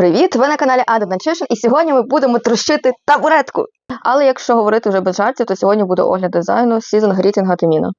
Привіт! Ви на каналі Adam Nutrition і сьогодні ми будемо трощити табуретку. Але якщо говорити вже без жартів, то сьогодні буде огляд дизайну Сізон грітінга Тиміна.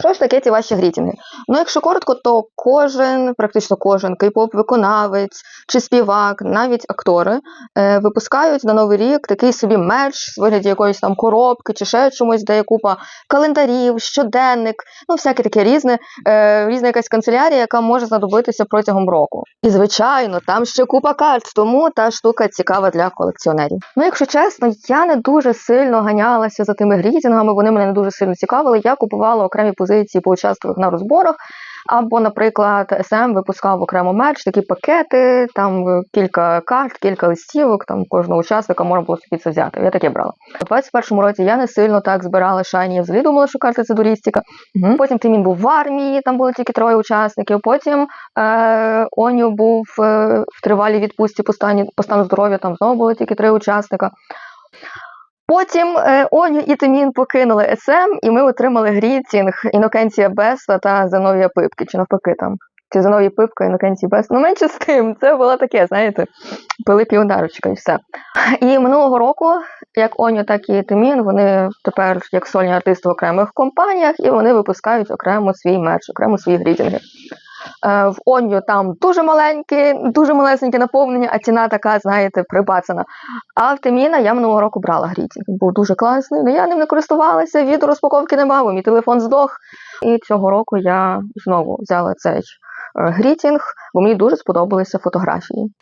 Що ж таке ці ваші грітінги? Ну, якщо коротко, то кожен, практично кожен кей-поп-виконавець чи співак, навіть актори, е, випускають на новий рік такий собі мерч в вигляді якоїсь там коробки чи ще чомусь, де є купа календарів, щоденник, ну всяке таке різне, е, різна якась канцелярія, яка може знадобитися протягом року. І звичайно, там ще купа карт, тому та штука цікава для колекціонерів. Ну, якщо чесно, я не дуже сильно ганялася за тими грітінгами, вони мене не дуже сильно цікавили. Я купувала окремі позиції по участках на розборах. Або, наприклад, СМ випускав окремо мерч, такі пакети, там е, кілька карт, кілька листівок, там кожного учасника можна було собі це взяти. Я таке брала. У 21-му році я не сильно так збирала шайні, я взагалі думала, що карти це дурістика. Потім Тимін був в армії, там було тільки троє учасників. Потім е, Оню був е, в тривалій відпустці по, стані, по стану здоров'я, там знову було тільки три учасника. Потім е, Оню і Тимін покинули СМ, і ми отримали грітінг Інокенція Беста та Зиновія Пипки, чи навпаки там. Чи Зиновій Пипка, Інокенцій Бест. Ну, менше з тим, це було таке, знаєте, Пилип і ударочка і все. І минулого року, як Оню, так і Тимін, вони тепер як сольні артисти в окремих компаніях, і вони випускають окремо свій мерч, окремо свої грітінги. Е, В Оню там дуже маленьке, дуже малесеньке наповнення, а ціна така, знаєте, прибацана. А в Тиміна я минулого року брала грітінг. Був дуже класний, але я ним не користувалася, від розпаковки не мав, мій телефон здох. І цього року я знову взяла цей грітінг, бо мені дуже сподобалися фотографії.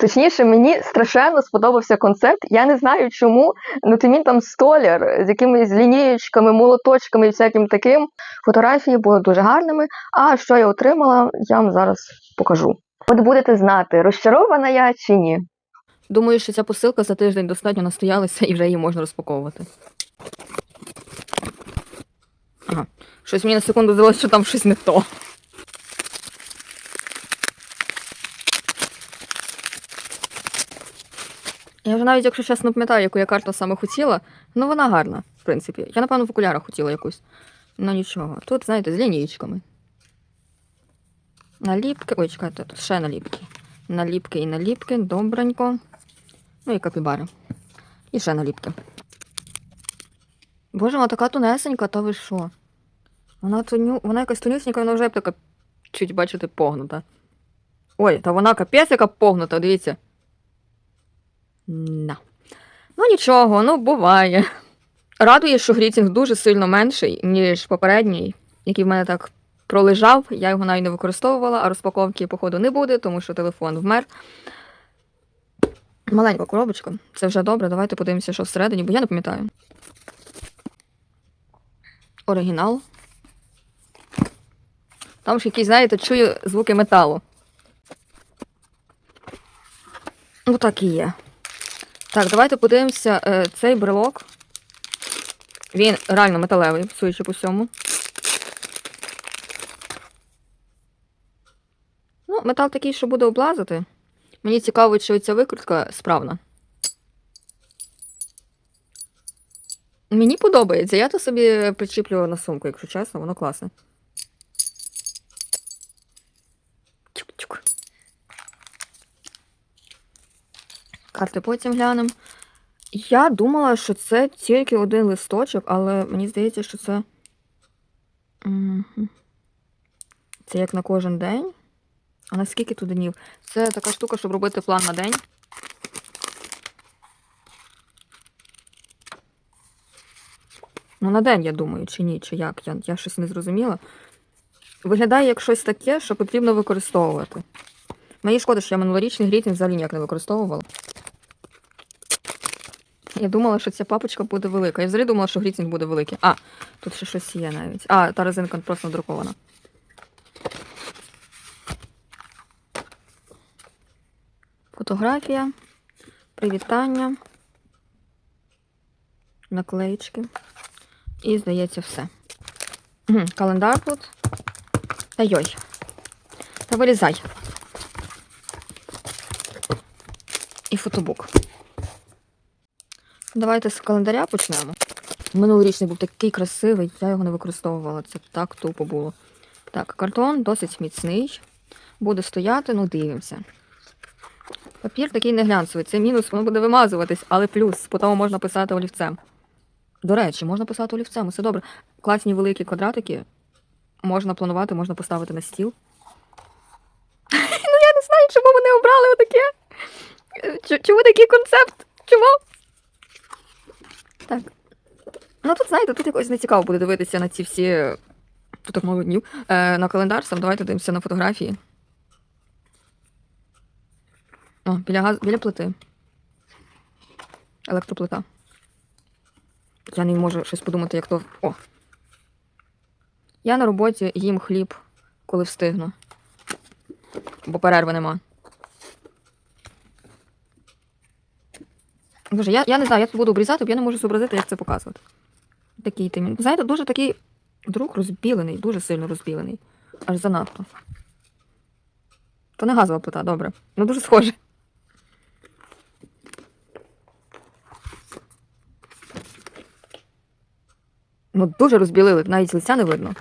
Точніше, мені страшенно сподобався концепт. Я не знаю чому. Ну Тимін там столяр з якимись лінієчками, молоточками і всяким таким. Фотографії були дуже гарними. А що я отримала, я вам зараз покажу. От будете знати, розчарована я чи ні. Думаю, що ця посилка за тиждень достатньо настоялася і вже її можна розпаковувати. Ага. Щось мені на секунду здалося, що там щось не то. Я вже навіть, якщо чесно, пам'ятаю, яку я карту саме хотіла. Ну, вона гарна, в принципі. Я, напевно, в окулярах хотіла якусь. Ну нічого. Тут, знаєте, з лінійками. Наліпки. Ой, чекайте, тут ще наліпки. Наліпки і наліпки, добренько. Ну і капібари. І ще наліпки. Боже, вона така тунесенька, та ви що? Вона тоню... вона якась тонюсенька, вона вже така чуть, бачите, погнута. Ой, та вона капець яка погнута, дивіться. На. Ну нічого, ну буває. Радує, що грітінг дуже сильно менший, ніж попередній, який в мене так пролежав. Я його навіть не використовувала, а розпаковки, походу, не буде, тому що телефон вмер. Маленька коробочка. Це вже добре. Давайте подивимося, що всередині, бо я не пам'ятаю. Оригінал. Там ж якісь, знаєте, чую звуки металу. Ну, так і є. Так, давайте подивимося е, цей брелок. Він реально металевий, судячи по всьому. Ну, метал такий, що буде облазити. Мені цікаво, чи ця викрутка справна. Мені подобається. Я то собі причіплю на сумку, якщо чесно, воно класне. Карти потім глянемо. Я думала, що це тільки один листочок, але мені здається, що це. Це як на кожен день. А на скільки тут днів? Це така штука, щоб робити план на день. Ну, на день, я думаю, чи ні, чи як. Я, я щось не зрозуміла. Виглядає як щось таке, що потрібно використовувати. Мені шкода, що я минулорічний грітінг взагалі ніяк не використовувала. Я думала, що ця папочка буде велика. Я взагалі думала, що грітінг буде великий. А, тут ще щось є навіть. А, та резинка просто надрукована. Фотографія, привітання, наклеїчки. І, здається, все. Календар тут. Та йой. Та вилізай. І фотобук. Давайте з календаря почнемо. Минулорічний був такий красивий, я його не використовувала. Це так тупо було. Так, картон досить міцний. Буде стояти, ну дивимося. Папір такий не глянцевий. Це мінус, воно буде вимазуватись, але плюс, потім можна писати олівцем. До речі, можна писати олівцем, усе добре. Класні великі квадратики. Можна планувати, можна поставити на стіл. ну я не знаю, чому вони обрали отаке. Чому такий концепт? Чому? Так. Ну тут, знаєте, тут якось не цікаво буде дивитися на ці всі. Тут так мало днів. Е, на календар сам давайте дивимося на фотографії. О, біля, газ... біля плити. Електроплита. Я не можу щось подумати, як то. О! Я на роботі їм хліб, коли встигну. Бо перерви нема. Боже, я, я не знаю, я тут буду обрізати, бо я не можу зобразити, як це показувати. Такий ти. Знаєте, дуже такий друг розбілений, дуже сильно розбілений. Аж занадто. То не газова плита, добре. Ну дуже схоже. Ну, дуже розбілили, навіть лиця не видно.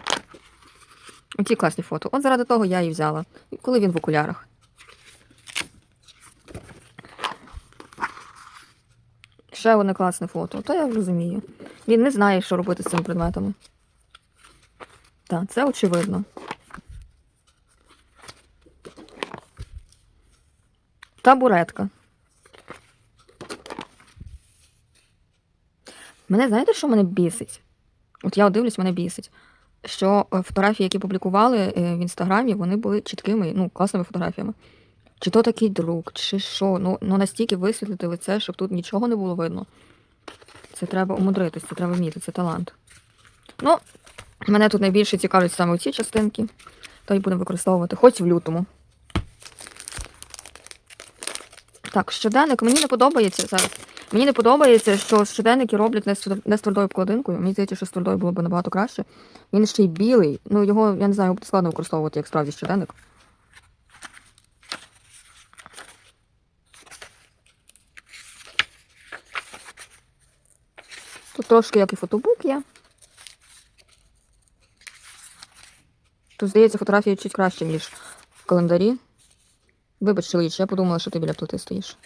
Оті класні фото. От заради того я і взяла. Коли він в окулярах. Ще одне класне фото. То я розумію. Він не знає, що робити з цими предметами. Так, це очевидно. Табуретка. Мене знаєте, що мене бісить? От я дивлюсь, мене бісить. Що е, фотографії, які публікували е, в інстаграмі, вони були чіткими, ну, класними фотографіями. Чи то такий друг, чи що. Ну, ну настільки висвітлити лице, щоб тут нічого не було видно. Це треба умудритись, це треба вміти, це талант. Ну, мене тут найбільше цікавлять саме ці частинки, то й будемо використовувати, хоч в лютому. Так, щоденник мені не подобається зараз. Мені не подобається, що щоденники роблять не з твердою обкладинкою. Мені здається, що з твердою було б набагато краще. Він ще й білий. Ну, його, я не знаю, його складно використовувати як справді щоденник. Тут трошки як і фотобук є. Тут, здається, фотографії чуть краще, ніж в календарі. Вибач, чоловіче, я подумала, що ти біля плити стоїш.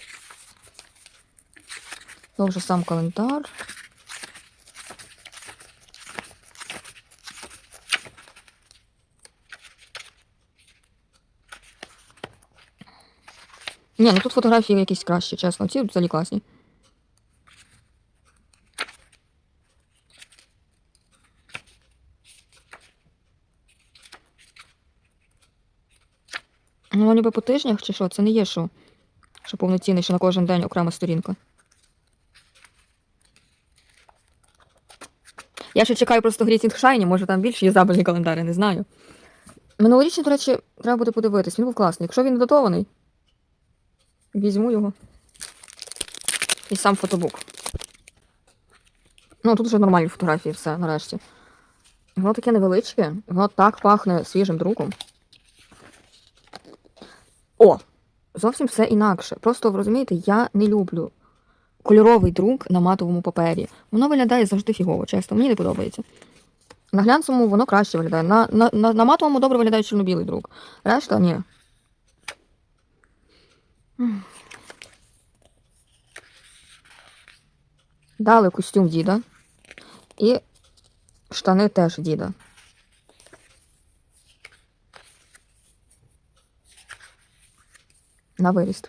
То вже сам календар. Ні, ну тут фотографії якісь кращі, чесно. Ці взагалі класні. Ну, ніби по тижнях чи що? Це не є що. Що повноцінний, що на кожен день окрема сторінка. Я ще чекаю просто Greeting Shiny, може там більш юзабельні календари, не знаю. Минулорічний, до речі, треба буде подивитись. Він був класний. Якщо він датований, візьму його. І сам фотобук. Ну, тут вже нормальні фотографії, все, нарешті. Воно таке невеличке, воно так пахне свіжим друком. О! Зовсім все інакше. Просто ви розумієте, я не люблю кольоровий друк на матовому папері. Воно виглядає завжди фігово, чесно, мені не подобається. На глянцевому воно краще виглядає. На, на, на, на матовому добре виглядає чорно-білий друк. Решта ні. Дали костюм діда. І штани теж діда. На виріст.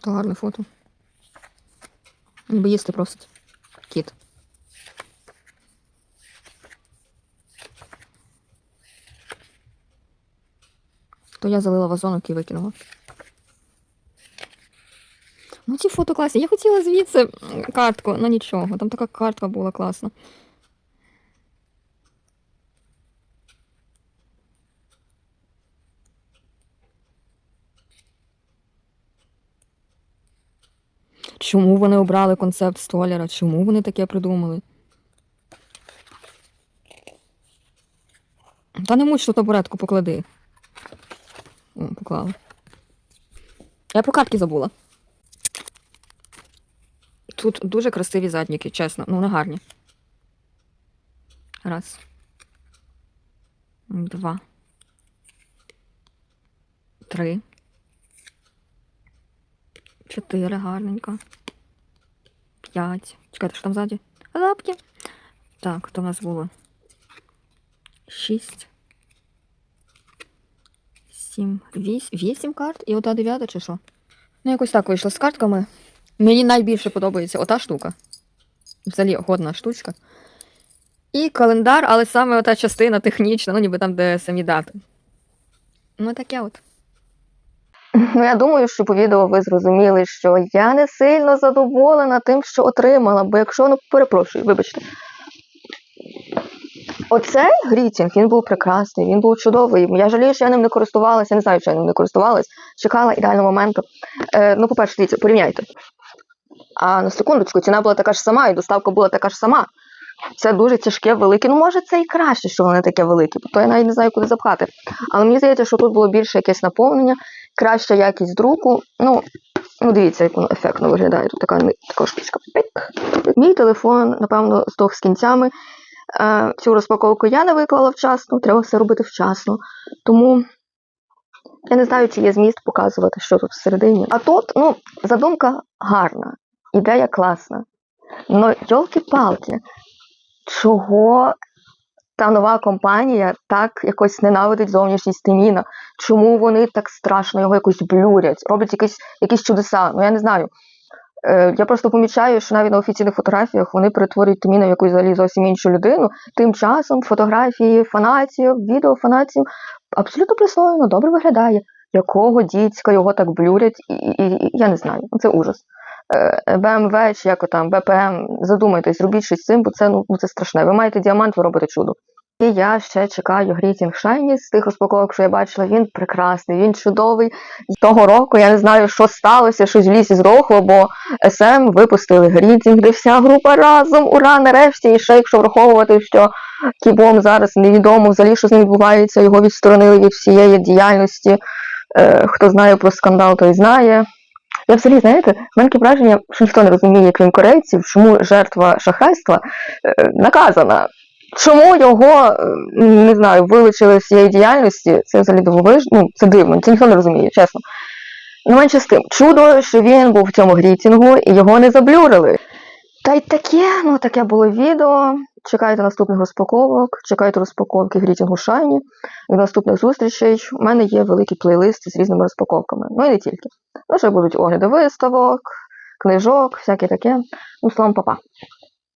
То гарне фото. Ніби їсти просить. Кіт. То я залила вазонок і викинула. Ну, ці фото класні. Я хотіла звідси м, картку, ну нічого. Там така картка була класна. Чому вони обрали концепт столяра? Чому вони таке придумали? Та не муч ту табуретку поклади. О, поклала. Я про картки забула. Тут дуже красиві задніки, чесно. Ну, не гарні. Раз. Два. Три. Чотири гарненько. П'ять. Чекайте, що там ззаді? Лапки. Так, то в нас було. Шість. Сім. Вісім. Карт і ота дев'ята чи що? Ну, якось так вийшло з картками. Мені найбільше подобається ота штука. Взагалі годна штучка. І календар, але саме ота частина технічна, ну ніби там, де самі дати. Ну, таке от. Ну, я думаю, що по відео ви зрозуміли, що я не сильно задоволена тим, що отримала, бо якщо, ну перепрошую, вибачте. Оцей грітінг, він був прекрасний, він був чудовий. Я жалію, що я ним не користувалася, не знаю, що я ним не користувалась. Чекала ідеального моменту. Е, ну, по-перше, дивіться, порівняйте. А на секундочку, ціна була така ж сама, і доставка була така ж сама. Це дуже тяжке, велике. Ну, може, це і краще, що воно таке велике, бо то я навіть не знаю, куди запхати. Але мені здається, що тут було більше якесь наповнення, краща якість друку. Ну, ну дивіться, як воно ефектно виглядає. Тут така, така штучка. Мій телефон, напевно, здох з кінцями. Е, цю розпаковку я не виклала вчасно, треба все робити вчасно. Тому я не знаю, чи є зміст показувати, що тут всередині. А тут, ну, задумка гарна, ідея класна. Ну, йолки-палки, чого та нова компанія так якось ненавидить зовнішність Тиміна? Чому вони так страшно його якось блюрять, роблять якісь, якісь чудеса? Ну я не знаю. Е, я просто помічаю, що навіть на офіційних фотографіях вони перетворюють Тиміна в якусь взагалі зовсім іншу людину. Тим часом фотографії фанатів, відео фанатів абсолютно пристойно, добре виглядає. Якого дідька його так блюрять, і, і, і я не знаю. Це ужас. Е, БМВ чи як там БПМ, задумайтесь, робіть щось цим, бо це ну ну, це страшне. Ви маєте діамант, ви робите чудо. І я ще чекаю Greeting Shiny з тих розпаковок, що я бачила. Він прекрасний, він чудовий. Того року я не знаю, що сталося, щось в лісі зрохло, бо SM випустили Greeting, де вся група разом. Ура, нарешті. І ще якщо враховувати, що кібом зараз невідомо взагалі, що з ним відбувається, його відсторонили від всієї діяльності. Е, хто знає про скандал, той знає. Я взагалі, знаєте, в враження, що ніхто не розуміє, крім корейців, чому жертва шахрайства е, наказана. Чому його, е, не знаю, вилучили з цієї діяльності, це взагалі дивовижно, ну, це дивно, це ніхто не розуміє, чесно. Ну, менше з тим, чудо, що він був в цьому грітінгу і його не заблюрили. Та й таке, ну таке було відео. Чекайте наступних розпаковок, чекайте розпаковки грітінгу Шайні. І до наступних зустрічей. У мене є великий плейлист з різними розпаковками. Ну і не тільки. Ну, ще будуть огляди виставок, книжок, всяке таке. Ну, словом, папа.